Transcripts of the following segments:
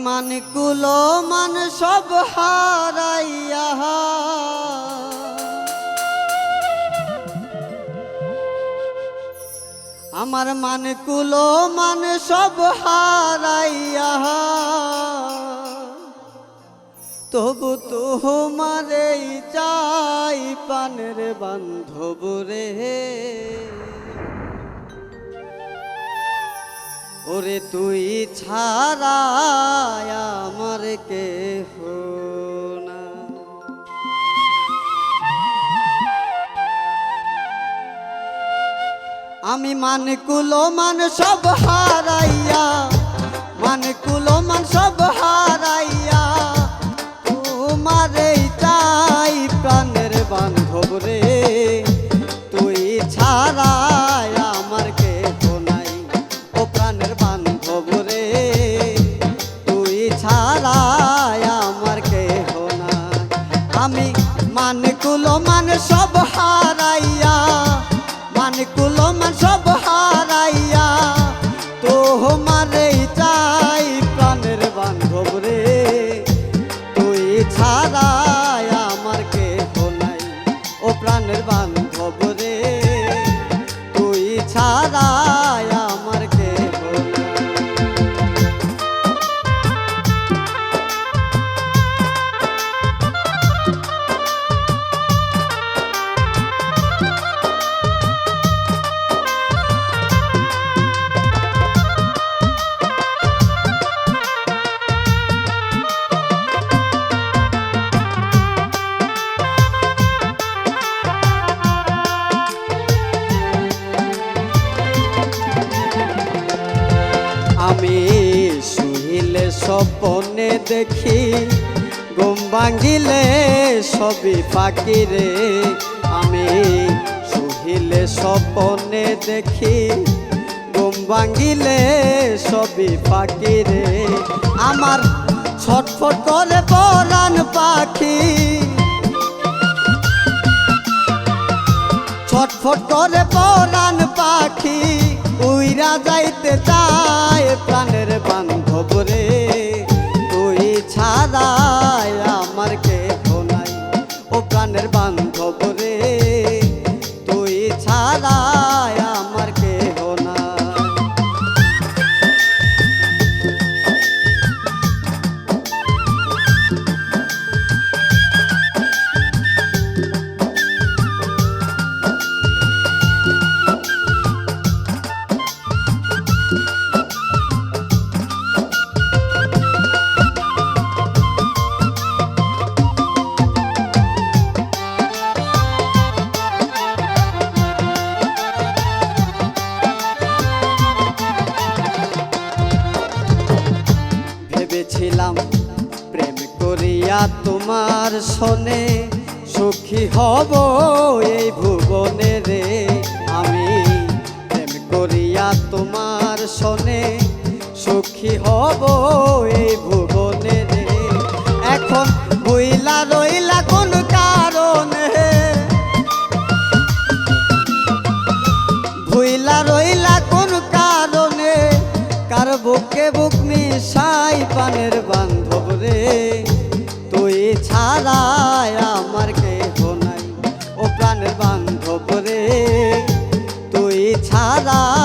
আমি মান কুলো, মান সব হারাইয়া। আমার মান কুলো, মান সব হারাইয়া। তবু তোমারে চাই পানের বান্ধব রে। ওরে তুই ছাড়া আমার কে আমি মান কুলো মান সব হারাইয়া মান কুলো মান সব মান কুলো মান সব হারাইয়া মান কুলো মান সব হারাইয়া তো মারে চাই প্রাণের বান্ধব রে। তুই ছাড়া স্বপনে দেখি, ঘুম ভাঙিলে সবই ফাঁকি রে। আমি শুইলে স্বপনে দেখি, ঘুম ভাঙিলে সবই ফাঁকি রে। আমার ছটফট করে পরাণ পাখি। ছটফট করে পরাণ পাখি, উইরা যাইতে চায় প্রাণের বান্ধব রে। করিয়া তোমার শোনে, সুখী হব এই ভুবনে রে। আমি প্রেম করিয়া তোমার শোনে, সুখী হব এই ভুবনে রে। এখন বইলা রইলা কোন কারণে ভুইলা রইলা কোন কারণে কার বুকে বুক মিশাই পানের বান্ধব তুই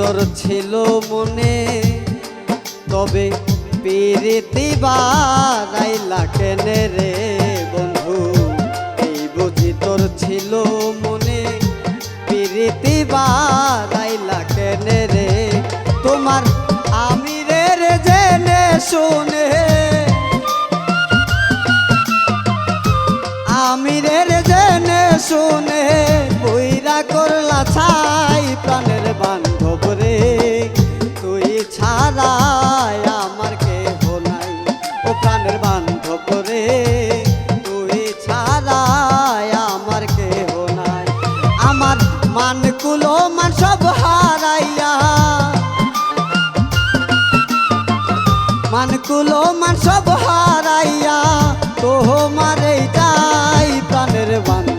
তোর ছিল মনে, তবে পিরিতি বারাইলা কেনে রে বন্ধু। এই বুঝি তোর ছিল মনে, পিরিতি বারাইলা কেনে রে। তোমার আমিরের জেনে শুনে, আমিরের জেনে শুনে গুলো মান সব হারাইয়া। মানকুলো মান সব হারাইয়া তো মারে যাই প্রাণের বান